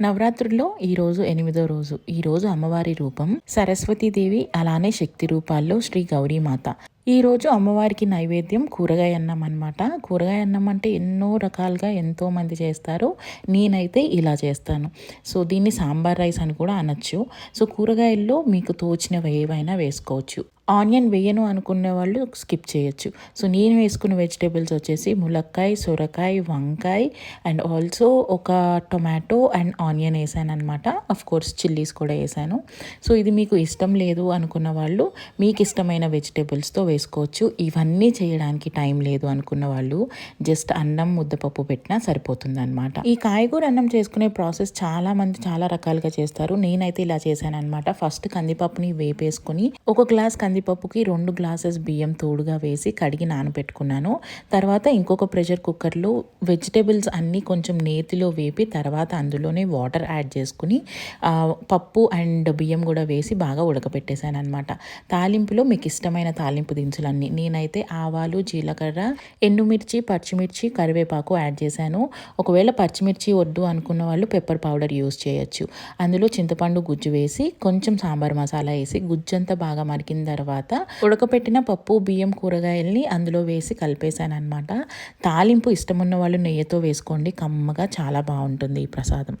నవరాత్రుల్లో ఈరోజు ఎనిమిదో రోజు. ఈరోజు అమ్మవారి రూపం సరస్వతీదేవి అలానే శక్తి రూపాల్లో శ్రీ గౌరీమాత ఈరోజు అమ్మవారికి నైవేద్యం కూరగాయ అన్నం అనమాట కూరగాయ అన్నం అంటే ఎన్నో రకాలుగా ఎంతో మంది చేస్తారు. నేనైతే ఇలా చేస్తాను. సో దీన్ని సాంబార్ రైస్ అని కూడా అనొచ్చు. సో కూరగాయల్లో మీకు తోచినవి ఏవైనా వేసుకోవచ్చు. ఆనియన్ వేయను అనుకునే వాళ్ళు స్కిప్ చేయొచ్చు. సో నేను వేసుకున్న వెజిటేబుల్స్ వచ్చేసి ములక్కాయ సొరకాయ వంకాయ అండ్ ఆల్సో ఒక టొమాటో అండ్ ఆనియన్ వేసాను అనమాట అఫ్ కోర్స్ చిల్లీస్ కూడా వేసాను. సో ఇది మీకు ఇష్టం లేదు అనుకున్న వాళ్ళు మీకు ఇష్టమైన వెజిటేబుల్స్తో వేసుకోవచ్చు. ఇవన్నీ చేయడానికి టైం లేదు అనుకున్న వాళ్ళు జస్ట్ అన్నం ముద్దపప్పు పెట్టినా సరిపోతుంది అనమాట ఈ కాయగూర అన్నం చేసుకునే ప్రాసెస్ చాలామంది చాలా రకాలుగా చేస్తారు. నేనైతే ఇలా చేశాను అనమాట ఫస్ట్ కందిపప్పుని వేపేసుకుని ఒక గ్లాస్ కంది కందిపప్పుకి రెండు గ్లాసెస్ బియ్యం తోడుగా వేసి కడిగి నానబెట్టుకున్నాను. తర్వాత ఇంకొక ప్రెషర్ కుక్కర్లో వెజిటేబుల్స్ అన్నీ కొంచెం నేతిలో వేపి తర్వాత అందులోనే వాటర్ యాడ్ చేసుకుని పప్పు అండ్ బియ్యం కూడా వేసి బాగా ఉడకపెట్టేశాను అనమాట తాలింపులో మీకు ఇష్టమైన తాలింపు దినుసులన్నీ. నేనైతే ఆవాలు జీలకర్ర ఎండుమిర్చి పచ్చిమిర్చి కరివేపాకు యాడ్ చేశాను. ఒకవేళ పచ్చిమిర్చి వద్దు అనుకున్న వాళ్ళు పెప్పర్ పౌడర్ యూస్ చేయొచ్చు. అందులో చింతపండు గుజ్జు వేసి కొంచెం సాంబార్ మసాలా వేసి గుజ్జంతా బాగా మరికిన తర్వాత ఉడకపెట్టిన పప్పు బియ్యం కూరగాయల్ని అందులో వేసి కలిపేశాను అనమాట తాలింపు ఇష్టమున్న వాళ్ళు నెయ్యితో వేసుకోండి. కమ్మగా చాలా బాగుంటుంది ఈ ప్రసాదం.